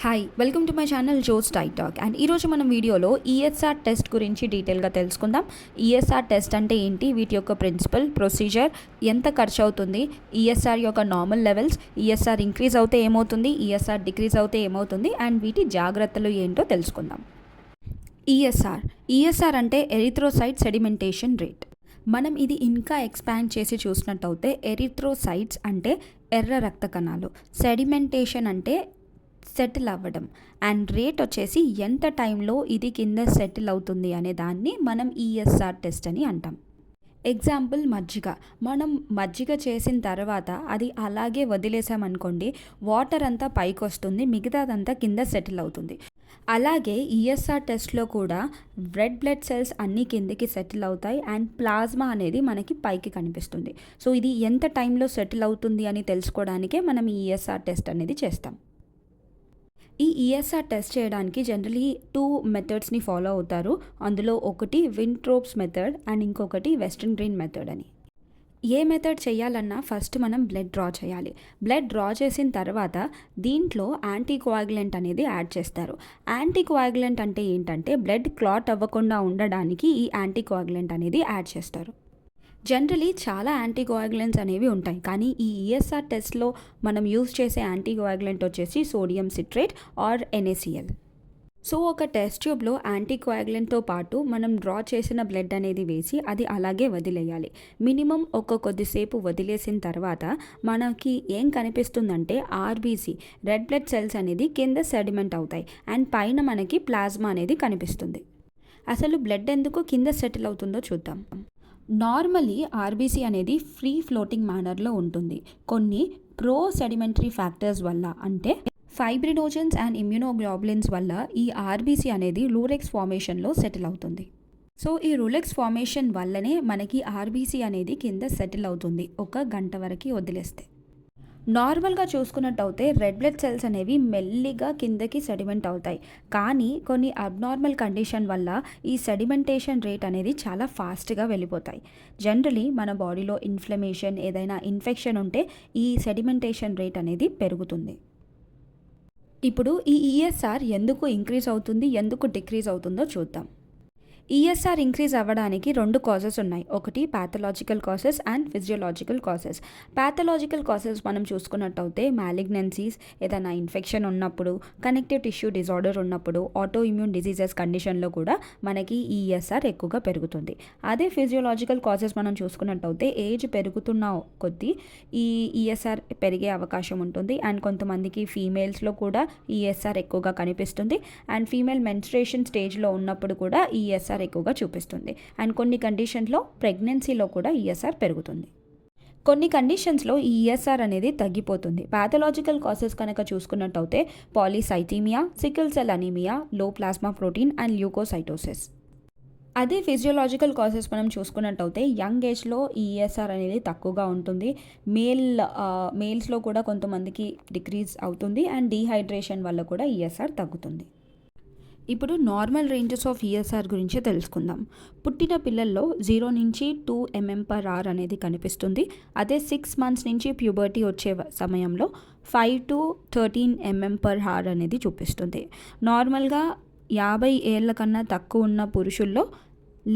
Hi welcome to my channel Jose టైటాక్ and ఈరోజు మనం వీడియోలో ఈఎస్ఆర్ టెస్ట్ గురించి డీటెయిల్గా తెలుసుకుందాం. ఈఎస్ఆర్ టెస్ట్ అంటే ఏంటి? వీటి యొక్క ప్రిన్సిపల్ ప్రొసీజర్ ఎంత ఖర్చు అవుతుంది? ఈఎస్ఆర్ యొక్క నార్మల్ లెవెల్స్ ఈఎస్ఆర్ ఇంక్రీజ్ అవుతే ఏమవుతుంది? ఈఎస్ఆర్ డిక్రీజ్ అవుతే ఏమవుతుంది? అండ్ వీటి జాగ్రత్తలు ఏంటో తెలుసుకుందాం. ఈఎస్ఆర్ ఈఎస్ఆర్ అంటే ఎరిథ్రోసైట్ సెడిమెంటేషన్ రేట్ మనం ఇది ఇంకా ఎక్స్పాండ్ చేసి చూసినట్టయితే ఎరిథ్రోసైట్స్ అంటే ఎర్ర రక్త కణాలు. సెడిమెంటేషన్ అంటే సెటిల్ అవ్వడం. అండ్ రేట్ వచ్చేసి ఎంత టైంలో ఇది కింద సెటిల్ అవుతుంది అనే దాన్ని మనం ఈఎస్ఆర్ టెస్ట్ అని అంటాం. ఎగ్జాంపుల్ మజ్జిగ. మనం మజ్జిగ చేసిన తర్వాత అది అలాగే వదిలేసామనుకోండి వాటర్ అంతా పైకి వస్తుంది మిగతాదంతా కింద సెటిల్ అవుతుంది. అలాగే ఈఎస్ఆర్ టెస్ట్లో కూడా రెడ్ బ్లడ్ సెల్స్ అన్నీ కిందకి సెటిల్ అవుతాయి అండ్ ప్లాజ్మా అనేది మనకి పైకి కనిపిస్తుంది. సో ఇది ఎంత టైంలో సెటిల్ అవుతుంది అని తెలుసుకోవడానికే మనం ఈఎస్ఆర్ టెస్ట్ అనేది చేస్తాం. ఈ ఈఎస్ఆర్ టెస్ట్ చేయడానికి జనరలీ టూ మెథడ్స్ని ఫాలో అవుతారు. అందులో ఒకటి వింట్రోప్స్ మెథడ్ అండ్ ఇంకొకటి వెస్ట్రన్ గ్రీన్ మెథడ్ అని. ఏ మెథడ్ చేయాలన్నా ఫస్ట్ మనం బ్లడ్ డ్రా చేయాలి. బ్లడ్ డ్రా చేసిన తర్వాత దీంట్లో యాంటీకోయాగులెంట్ అనేది యాడ్ చేస్తారు. యాంటీకోయాగులెంట్ అంటే ఏంటంటే బ్లడ్ క్లాట్ అవ్వకుండా ఉండడానికి ఈ యాంటీకోయాగులెంట్ అనేది యాడ్ చేస్తారు. జనరలీ చాలా యాంటీకోయాగులెంట్స్ అనేవి ఉంటాయి. కానీ ఈ ఈఎస్ఆర్ టెస్ట్లో మనం యూజ్ చేసే యాంటీకోయాగులెంట్ వచ్చేసి sodium citrate or NaCl so ఒక టెస్ట్ ట్యూబ్లో యాంటీకోయాగులెంట్తో పాటు మనం డ్రా చేసిన బ్లడ్ అనేది వేసి అది అలాగే వదిలేయాలి. మినిమం ఒక కొద్దిసేపు వదిలేసిన తర్వాత మనకి ఏం కనిపిస్తుందంటే ఆర్బీసీ రెడ్ బ్లడ్ సెల్స్ అనేది కింద సెడిమెంట్ అవుతాయి అండ్ పైన మనకి ప్లాజ్మా అనేది కనిపిస్తుంది. అసలు బ్లడ్ ఎందుకు కింద సెటిల్ అవుతుందో చూద్దాం. నార్మలీ ఆర్బీసీ అనేది ఫ్రీ ఫ్లోటింగ్ మేనర్లో ఉంటుంది. కొన్ని ప్రో సెడిమెంటరీ ఫ్యాక్టర్స్ వల్ల అంటే ఫైబ్రినోజన్స్ అండ్ ఇమ్యూనోగ్లోబులిన్స్ వల్ల ఈ ఆర్బీసీ అనేది లూరెక్స్ ఫార్మేషన్లో సెటిల్ అవుతుంది. సో ఈ రూలెక్స్ ఫార్మేషన్ వల్లనే మనకి ఆర్బీసీ అనేది కింద సెటిల్ అవుతుంది. ఒక గంట వరకు వదిలేస్తే. నార్మల్గా చూసుకున్నట్టయితే రెడ్ బ్లడ్ సెల్స్ అనేవి మెల్లిగా కిందకి సెడిమెంట్ అవుతాయి. కానీ కొన్ని అబ్నార్మల్ కండిషన్ వల్ల ఈ సెడిమెంటేషన్ రేట్ అనేది చాలా ఫాస్ట్గా వెళ్ళిపోతాయి. జనరలీ మన బాడీలో ఇన్ఫ్లమేషన్ ఏదైనా ఇన్ఫెక్షన్ ఉంటే ఈ సెడిమెంటేషన్ రేట్ అనేది పెరుగుతుంది. ఇప్పుడు ఈ ఈఎస్ఆర్ ఎందుకు ఇంక్రీజ్ అవుతుంది? ఎందుకు డిక్రీజ్ అవుతుందో చూద్దాం. ఈఎస్ఆర్ ఇంక్రీజ్ అవ్వడానికి రెండు కాజెస్ ఉన్నాయి. ఒకటి pathological causes and physiological causes pathological causes మనం చూసుకున్నట్టయితే మ్యాలిగ్నెన్సీస్ ఏదైనా ఇన్ఫెక్షన్ ఉన్నప్పుడు కనెక్టివ్ టిష్యూ డిజార్డర్ ఉన్నప్పుడు ఆటో ఇమ్యూన్ డిసీజెస్ కండిషన్లో కూడా మనకి ఈఎస్ఆర్ ఎక్కువగా పెరుగుతుంది. అదే ఫిజియోలాజికల్ కాసెస్ మనం చూసుకున్నట్టయితే ఏజ్ పెరుగుతున్న కొద్దీ ఈ ఈఎస్ఆర్ పెరిగే అవకాశం ఉంటుంది. అండ్ కొంతమందికి ఫీమేల్స్లో కూడా ఈఎస్ఆర్ ఎక్కువగా కనిపిస్తుంది. అండ్ ఫీమేల్ మెన్స్ట్రేషన్ స్టేజ్లో ఉన్నప్పుడు కూడా ఈఎస్ఆర్ ఎక్కువగా చూపిస్తుంది. అండ్ కొన్ని కండిషన్లో ప్రెగ్నెన్సీలో కూడా ఈఎస్ఆర్ పెరుగుతుంది. కొన్ని కండిషన్స్లో ఈ ఈఎస్ఆర్ అనేది తగ్గిపోతుంది. పాథలాజికల్ కాసెస్ కనుక చూసుకున్నట్టయితే పాలీసైథీమియా సికిల్ సెల్ అనీమియా లో ప్లాస్మా ప్రోటీన్ అండ్ ల్యూకోసైటోసిస్ అదే ఫిజియోలాజికల్ కాసెస్ మనం చూసుకున్నట్టయితే యంగ్ ఏజ్లో ఈఎస్ఆర్ అనేది తక్కువగా ఉంటుంది. మేల్ మేల్స్లో కూడా కొంతమందికి డిక్రీజ్ అవుతుంది. అండ్ డీహైడ్రేషన్ వల్ల కూడా ఈఎస్ఆర్ తగ్గుతుంది. ఇప్పుడు నార్మల్ రేంజెస్ ఆఫ్ ఈఎస్ఆర్ గురించి తెలుసుకుందాం. పుట్టిన పిల్లల్లో జీరో నుంచి టూ ఎంఎం పర్ ఆర్ అనేది కనిపిస్తుంది. అదే సిక్స్ మంత్స్ నుంచి ప్యూబర్టీ వచ్చే సమయంలో five to thirteen mm per hour అనేది చూపిస్తుంది. నార్మల్గా యాభై ఏళ్ళ కన్నా తక్కువ ఉన్న పురుషుల్లో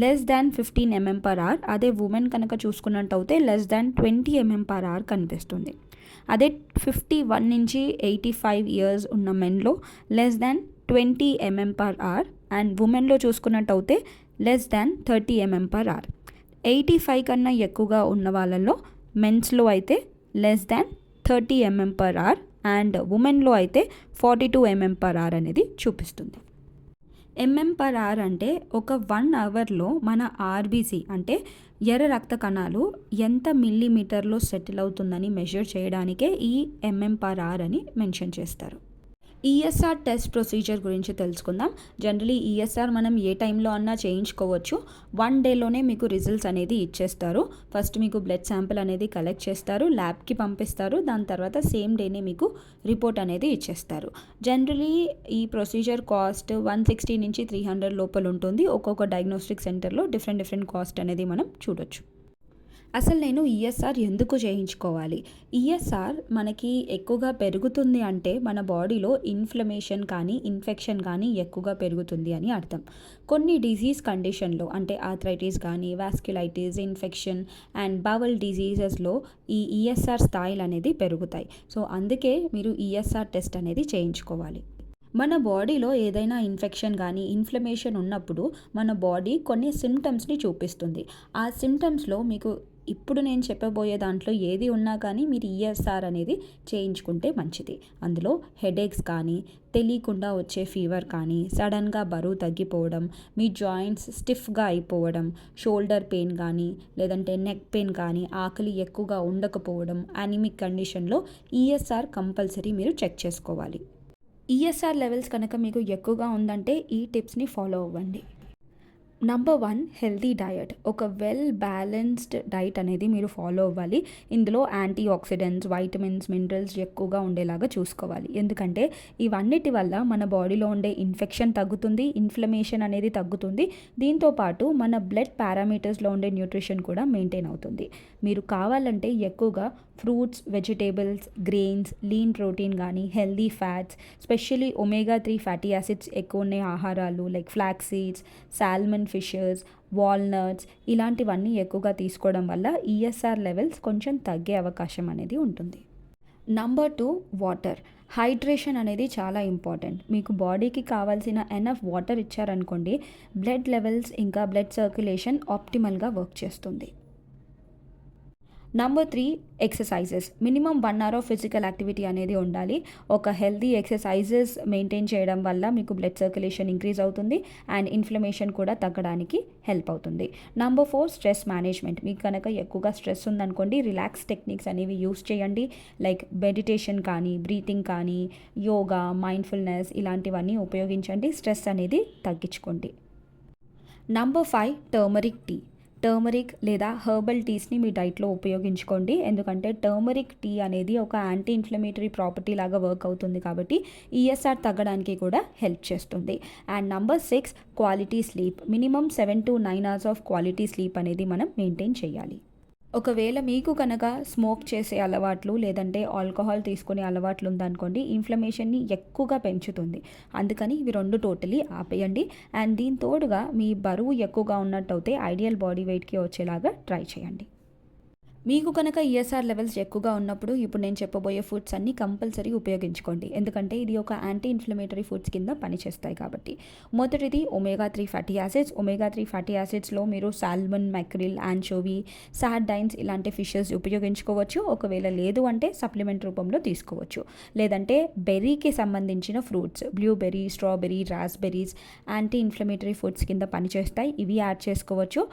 less than fifteen mm per hour అదే ఉమెన్ కనుక చూసుకున్నట్టయితే less than twenty mm per hour కనిపిస్తుంది. అదే ఫిఫ్టీ వన్ నుంచి ఎయిటీ ఫైవ్ ఇయర్స్ ఉన్న మెన్లో less than twenty mm per hour and ఉమెన్లో చూసుకున్నట్టయితే less than thirty mm per hour eighty five కన్నా ఎక్కువగా ఉన్న వాళ్ళల్లో మెన్స్లో అయితే less than thirty mm per hour and ఉమెన్లో అయితే forty two mm per hour అనేది చూపిస్తుంది. ఎంఎం పర్ ఆర్ అంటే ఒక వన్ అవర్లో మన ఆర్బీసీ అంటే ఎర్ర రక్త కణాలు ఎంత మిల్లీమీటర్లో సెటిల్ అవుతుందని మెజర్ చేయడానికే ఈ ఎంఎం పర్ ఆర్ అని మెన్షన్ చేస్తారు. ఈఎస్ఆర్ టెస్ట్ ప్రొసీజర్ గురించి తెలుసుకుందాం. జనరలీ ఈఎస్ఆర్ మనం ఏ టైంలో అన్నా చేయించుకోవచ్చు. వన్ డేలోనే మీకు రిజల్ట్స్ అనేది ఇచ్చేస్తారు. ఫస్ట్ మీకు బ్లడ్ శాంపిల్ అనేది కలెక్ట్ చేస్తారు. ల్యాబ్కి పంపిస్తారు. దాని తర్వాత సేమ్ డేనే మీకు రిపోర్ట్ అనేది ఇచ్చేస్తారు. జనరలీ ఈ ప్రొసీజర్ కాస్ట్ వన్ సిక్స్టీ నుంచి త్రీ హండ్రెడ్ లోపల ఉంటుంది. ఒక్కొక్క డయాగ్నోస్టిక్ సెంటర్లో డిఫరెంట్ డిఫరెంట్ కాస్ట్ అనేది మనం చూడొచ్చు. అసలు నేను ఈఎస్ఆర్ ఎందుకు చేయించుకోవాలి? ఈఎస్ఆర్ మనకి ఎక్కువగా పెరుగుతుంది అంటే మన బాడీలో ఇన్ఫ్లమేషన్ కానీ ఇన్ఫెక్షన్ కానీ ఎక్కువగా పెరుగుతుంది అని అర్థం. కొన్ని డిజీజ్ కండిషన్లో అంటే ఆథరైటిస్ కానీ వాస్క్యులైటిస్ ఇన్ఫెక్షన్ అండ్ బవల్ డిజీజెస్లో ఈ ఈఎస్ఆర్ స్థాయిలు అనేది పెరుగుతాయి. సో అందుకే మీరు ఈఎస్ఆర్ టెస్ట్ అనేది చేయించుకోవాలి. మన బాడీలో ఏదైనా ఇన్ఫెక్షన్ కానీ ఇన్ఫ్లమేషన్ ఉన్నప్పుడు మన బాడీ కొన్ని సిమ్టమ్స్ని చూపిస్తుంది. ఆ సిమ్టమ్స్లో మీకు ఇప్పుడు నేను చెప్పబోయే దాంట్లో ఏది ఉన్నా కానీ మీరు ఈఎస్ఆర్ అనేది చేయించుకుంటే మంచిది. అందులో హెడేక్స్ కానీ తెలియకుండా వచ్చే ఫీవర్ కానీ సడన్గా బరువు తగ్గిపోవడం మీ జాయింట్స్ స్టిఫ్గా అయిపోవడం షోల్డర్ పెయిన్ కానీ లేదంటే నెక్ పెయిన్ కానీ ఆకలి ఎక్కువగా ఉండకపోవడం అనిమిక్ కండిషన్లో ఈఎస్ఆర్ కంపల్సరీ మీరు చెక్ చేసుకోవాలి. ఈఎస్ఆర్ లెవెల్స్ కనుక మీకు ఎక్కువగా ఉందంటే ఈ టిప్స్ని ఫాలో అవ్వండి. నంబర్ వన్ హెల్తీ డయట్ ఒక వెల్ బ్యాలెన్స్డ్ డైట్ అనేది మీరు ఫాలో అవ్వాలి. ఇందులో యాంటీ ఆక్సిడెంట్స్ వైటమిన్స్ మినరల్స్ ఎక్కువగా ఉండేలాగా చూసుకోవాలి. ఎందుకంటే ఇవన్నిటి వల్ల మన బాడీలో ఉండే ఇన్ఫెక్షన్ తగ్గుతుంది ఇన్ఫ్లమేషన్ అనేది తగ్గుతుంది. దీంతో పాటు మన బ్లడ్ పారామీటర్స్లో ఉండే న్యూట్రిషన్ కూడా మెయింటైన్ అవుతుంది. మీరు కావాలంటే ఎక్కువగా fruits vegetables grains lean protein కానీ healthy fats specially omega three fatty acids ఎక్కువ ఉన్న ఆహారాలు like flax seeds salmon fishes walnuts ఇలాంటివన్నీ ఎక్కువగా తీసుకోవడం వల్ల ఈఎస్ఆర్ లెవెల్స్ కొంచెం తగ్గే అవకాశం అనేది ఉంటుంది. నంబర్ టూ వాటర్ హైడ్రేషన్ అనేది చాలా ఇంపార్టెంట్ మీకు బాడీకి కావాల్సిన ఎనఫ్ వాటర్ ఇచ్చారనుకోండి బ్లడ్ లెవెల్స్ ఇంకా బ్లడ్ సర్క్యులేషన్ ఆప్టిమల్గా వర్క్ చేస్తుంది. Number three exercises minimum one hour of physical activity అనేది ఉండాలి. ఒక హెల్తీ ఎక్సర్సైజెస్ మెయింటైన్ చేయడం వల్ల మీకు బ్లడ్ సర్క్యులేషన్ ఇంక్రీజ్ అవుతుంది అండ్ ఇన్ఫ్లమేషన్ కూడా తగ్గడానికి హెల్ప్ అవుతుంది. నంబర్ ఫోర్ స్ట్రెస్ మేనేజ్మెంట్ మీకు కనుక ఎక్కువగా స్ట్రెస్ ఉందనుకోండి రిలాక్స్ టెక్నిక్స్ అనేవి యూస్ చేయండి. లైక్ మెడిటేషన్ కానీ బ్రీతింగ్ కానీ యోగా మైండ్ఫుల్నెస్ ఇలాంటివన్నీ ఉపయోగించండి. స్ట్రెస్ అనేది తగ్గించుకోండి. Number five turmeric tea turmeric లేదా హర్బల్ టీస్ని మీ డైట్లో ఉపయోగించుకోండి. ఎందుకంటే టర్మరిక్ టీ అనేది ఒక యాంటీ ఇన్ఫ్లమేటరీ ప్రాపర్టీ లాగా వర్క్ అవుతుంది కాబట్టి ఈఎస్ఆర్ తగ్గడానికి కూడా హెల్ప్ చేస్తుంది. And number six quality sleep minimum seven to nine hours of quality sleep అనేది మనం మెయింటైన్ చేయాలి. ఒకవేళ మీకు కనుక స్మోక్ చేసే అలవాట్లు లేదంటే ఆల్కహాల్ తీసుకునే అలవాట్లు ఉందనుకోండి ఇన్ఫ్లమేషన్ని ఎక్కువగా పెంచుతుంది. అందుకని ఇవి రెండు టోటలీ ఆపేయండి. అండ్ దీని తోడుగా మీ బరువు ఎక్కువగా ఉన్నట్టయితే ఐడియల్ బాడీ వెయిట్కి వచ్చేలాగా ట్రై చేయండి. మీకు కనుక ఈఎస్ఆర్ లెవెల్స్ ఎక్కువగా ఉన్నప్పుడు ఇప్పుడు నేను చెప్పబోయే ఫుడ్స్ అన్నీ కంపల్సరీ ఉపయోగించుకోండి. ఎందుకంటే ఇది ఒక యాంటీ ఇన్ఫ్లమేటరీ ఫుడ్స్ కింద పనిచేస్తాయి కాబట్టి. మొదటిది omega three fatty acids omega three fatty యాసిడ్స్లో మీరు సాల్మన్ మైక్రిల్ ఆన్చోవీ సాడ్డైన్స్ ఇలాంటి ఫిషెస్ ఉపయోగించుకోవచ్చు. ఒకవేళ లేదు అంటే సప్లిమెంట్ రూపంలో తీసుకోవచ్చు. లేదంటే బెర్రీకి సంబంధించిన fruits blueberry strawberry raspberries anti inflammatory foods కింద పనిచేస్తాయి. ఇవి యాడ్ చేసుకోవచ్చు.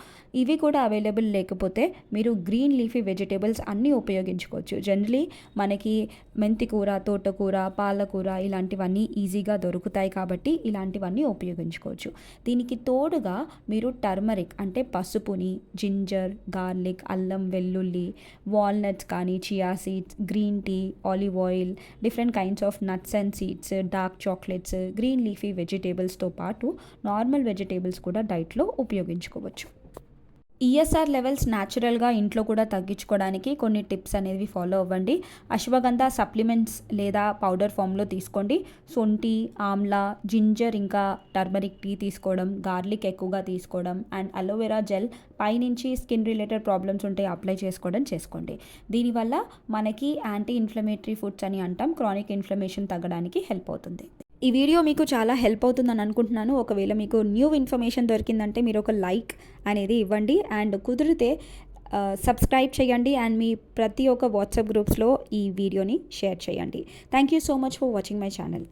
ఇవి కూడా అవైలబుల్ లేకపోతే మీరు గ్రీన్ లీఫీ వెజిటేబుల్స్ అన్నీ ఉపయోగించుకోవచ్చు. జనరలీ మనకి మెంతి కూర తోటకూర పాలకూర ఇలాంటివన్నీ ఈజీగా దొరుకుతాయి కాబట్టి ఇలాంటివన్నీ ఉపయోగించుకోవచ్చు. దీనికి తోడుగా మీరు టర్మరిక్ అంటే పసుపుని జింజర్ గార్లిక్ అల్లం వెల్లుల్లి వాల్నట్స్ కానీ chia seeds green tea olive oil different kinds of nuts and seeds dark chocolates green leafy వెజిటేబుల్స్తో పాటు నార్మల్ వెజిటేబుల్స్ కూడా డైట్లో ఉపయోగించుకోవచ్చు. ఈఎస్ఆర్ లెవెల్స్ న్యాచురల్గా ఇంట్లో కూడా తగ్గించుకోవడానికి కొన్ని టిప్స్ అనేవి ఫాలో అవ్వండి. అశ్వగంధ సప్లిమెంట్స్ లేదా పౌడర్ ఫామ్లో తీసుకోండి. సొంటి ఆమ్లా జింజర్ ఇంకా టర్మరిక్ టీ తీసుకోవడం గార్లిక్ ఎక్కువగా తీసుకోవడం అండ్ అలోవెరా జెల్ పైనుంచి స్కిన్ రిలేటెడ్ ప్రాబ్లమ్స్ ఉంటే అప్లై చేసుకోవడం చేసుకోండి. దీనివల్ల మనకి యాంటీ ఇన్ఫ్లమేటరీ ఫుడ్స్ అని అంటాం. క్రానిక్ ఇన్ఫ్లమేషన్ తగ్గడానికి హెల్ప్ అవుతుంది. ఈ వీడియో మీకు చాలా హెల్ప్ అవుతుందని అనుకుంటున్నాను. ఒకవేళ మీకు న్యూ ఇన్ఫర్మేషన్ దొరికిందంటే మీరు ఒక లైక్ అనేది ఇవ్వండి. అండ్ కుదిరితే సబ్స్క్రైబ్ చేయండి. అండ్ మీ ప్రతి ఒక్క వాట్సాప్ గ్రూప్స్లో ఈ వీడియోని షేర్ చేయండి. Thank you so much for watching my channel.